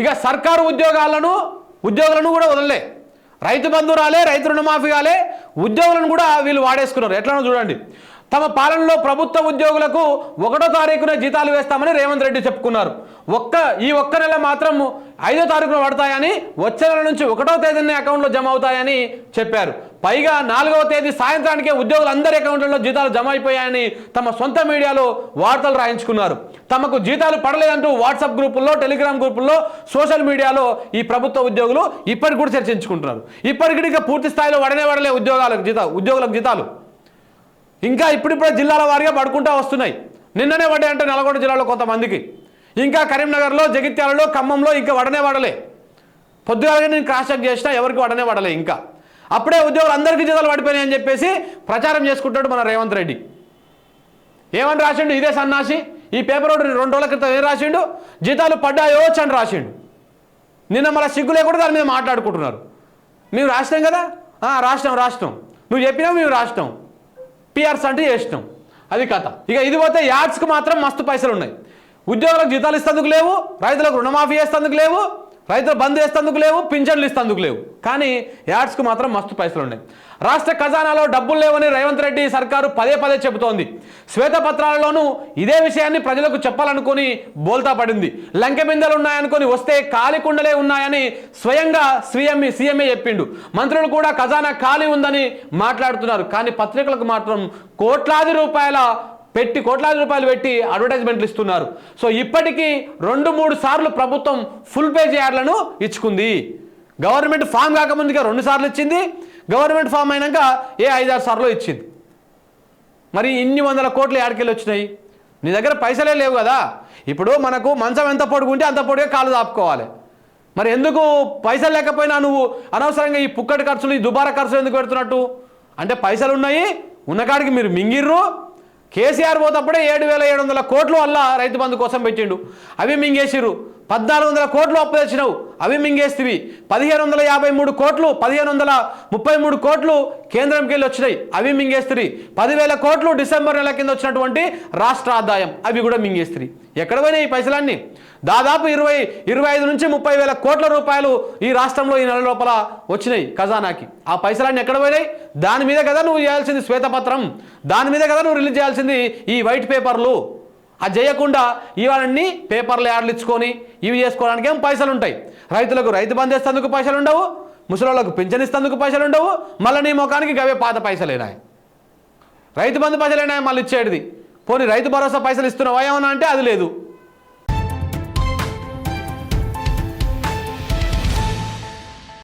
ఇక సర్కారు ఉద్యోగాలను ఉద్యోగులను కూడా వదలలే. రైతు బంధు రాలే రైతు రుణమాఫీ కాలే ఉద్యోగులను కూడా వీళ్ళు వాడేసుకున్నారు. ఎట్లనో చూడండి. తమ పాలనలో ప్రభుత్వ ఉద్యోగులకు ఒకటో తారీఖున జీతాలు వేస్తామని రేవంత్ రెడ్డి చెప్పుకున్నారు. ఒక్క ఈ ఒక్క నెల మాత్రం ఐదో తారీఖున పడతాయని వచ్చే నెల నుంచి ఒకటో తేదీనే అకౌంట్లో జమ అవుతాయని చెప్పారు. పైగా నాలుగవ తేదీ సాయంత్రానికే ఉద్యోగులందరి అకౌంట్లలో జీతాలు జమ అయిపోయాయని తమ సొంత మీడియాలో వార్తలు రాయించుకున్నారు. తమకు జీతాలు పడలేదంటూ వాట్సాప్ గ్రూపుల్లో టెలిగ్రామ్ గ్రూపుల్లో సోషల్ మీడియాలో ఈ ప్రభుత్వ ఉద్యోగులు ఇప్పటికి కూడా చర్చించుకుంటున్నారు. ఇప్పటికి పూర్తి స్థాయిలో వడనే వడలే ఉద్యోగాలకు జీతాలు ఉద్యోగులకు జీతాలు. ఇంకా ఇప్పుడిప్పుడే జిల్లాల వారీగా పడుకుంటా వస్తున్నాయి. నిన్ననే పడ్డాయి అంటే నల్గొండ జిల్లాలో కొంతమందికి. ఇంకా కరీంనగర్లో జగిత్యాలలో ఖమ్మంలో ఇంకా వడనే వడలే పొద్దుగాలగా నేను క్రాస్ చెక్ చేసినా ఎవరికి వడనే వడలే ఇంకా. అప్పుడే ఉద్యోగులు అందరికీ జీతాలు పడిపోయినాయి అని చెప్పేసి ప్రచారం చేసుకుంటాడు మన రేవంత్ రెడ్డి. ఏమని రాసిండు? ఇదే సన్నాసి. ఈ పేపర్ ఒకటి రెండు రోజుల క్రితం ఏం రాసిండు? జీతాలు పడ్డాయో అని రాసిండు. నిన్న మన సిగ్గు లేకుండా దాని మీద మాట్లాడుకుంటున్నారు. మేము రాసినాం కదా? రాష్ట్రం రాసినాం రాసినాం. నువ్వు చెప్పినావు మేము రాసినాం. పిఆర్స్ అంటే చేసినాం అది కథ. ఇక ఇది పోతే యాడ్స్కి మాత్రం మస్తు పైసలు ఉన్నాయి ఉద్యోగులకు జీతాలు ఇస్తేందుకు లేవు రైతులకు రుణమాఫీ చేస్తేందుకు లేవు రైతులు బంద్ చేస్తేందుకు లేవు పింఛన్లు ఇస్తేందుకు లేవు. కానీ యాడ్స్కు మాత్రం మస్తు పైసలు ఉన్నాయి. రాష్ట్ర ఖజానాలో డబ్బులు లేవని రేవంత్ రెడ్డి సర్కారు పదే పదే చెబుతోంది. శ్వేతపత్రాలలోనూ ఇదే విషయాన్ని ప్రజలకు చెప్పాలనుకొని బోల్తా పడింది. లంకె బిందెలు ఉన్నాయనుకొని వస్తే ఖాళీ కుండలే ఉన్నాయని స్వయంగా సీఎం సీఎంఏ చెప్పిండు. మంత్రులు కూడా ఖజానా ఖాళీ ఉందని మాట్లాడుతున్నారు. కానీ పత్రికలకు మాత్రం కోట్లాది రూపాయల పెట్టి కోట్లాది రూపాయలు పెట్టి అడ్వర్టైజ్మెంట్లు ఇస్తున్నారు. సో ఇప్పటికీ రెండు మూడు సార్లు ప్రభుత్వం ఫుల్ పేజ్ యాడ్లను ఇచ్చుకుంది. గవర్నమెంట్ ఫామ్ కాకముందుగా రెండు సార్లు ఇచ్చింది. గవర్నమెంట్ ఫామ్ అయినాక ఏ ఐదారు సార్లు ఇచ్చింది. మరి ఇన్ని వందల కోట్లు యాడికెళ్ళి వచ్చినాయి? నీ దగ్గర పైసలే లేవు కదా. ఇప్పుడు మనకు మంచం ఎంత పొడుగుంటే అంత పొడిగా కాలు దాపుకోవాలి. మరి ఎందుకు పైసలు లేకపోయినా నువ్వు అనవసరంగా ఈ పుక్కటి ఖర్చులు ఈ దుబారా ఖర్చులు ఎందుకు పెడుతున్నట్టు? అంటే పైసలు ఉన్నాయి ఉన్నకాడికి మీరు మింగిర్రు. కేసీఆర్ పోతప్పుడే ఏడు వేల ఏడు వందల కోట్లు వల్ల రైతు బంధు కోసం పెట్టిండు. అవి మింగేసిర్రు. పద్నాలుగు వందల కోట్లు అప్పు తెచ్చినావు అవి మింగేస్తివి. పదిహేను వందల యాభై మూడు కోట్లు పదిహేను వందల ముప్పై మూడు కోట్లు కేంద్రంకి వెళ్ళి వచ్చినాయి. అవి మింగేస్త్రి పదివేల కోట్లు డిసెంబర్ నెల కింద వచ్చినటువంటి రాష్ట్ర ఆదాయం. అవి కూడా మింగేస్త్రి ఎక్కడ పోయినాయి ఈ పైసలన్నీ? దాదాపు ఇరవై ఇరవై ఐదు నుంచి ముప్పై వేల కోట్ల రూపాయలు ఈ రాష్ట్రంలో ఈ నెల లోపల వచ్చినాయి ఖజానాకి. ఆ పైసలన్నీ ఎక్కడ పోయినాయి? దాని మీద కదా నువ్వు చేయాల్సింది శ్వేతపత్రం. దాని మీద కదా నువ్వు రిలీజ్ చేయాల్సింది ఈ వైట్ పేపర్లు. అది చేయకుండా ఇవన్నీ పేపర్లు యాడ్లు ఇచ్చుకొని ఇవి చేసుకోవడానికి ఏం పైసలు ఉంటాయి? రైతులకు రైతు బంధు ఇస్తేందుకు పైసలు ఉండవు ముసలిళ్ళకు పింఛన్ ఇస్తేందుకు పైసలు ఉండవు మళ్ళీ నీ ముఖానికి గవే పాత పైసలేనాయి రైతు బంధు పైసలేనాయి మళ్ళీ ఇచ్చేటిది. పోనీ రైతు భరోసా పైసలు ఇస్తున్నావా ఏమన్నా అంటే అది లేదు.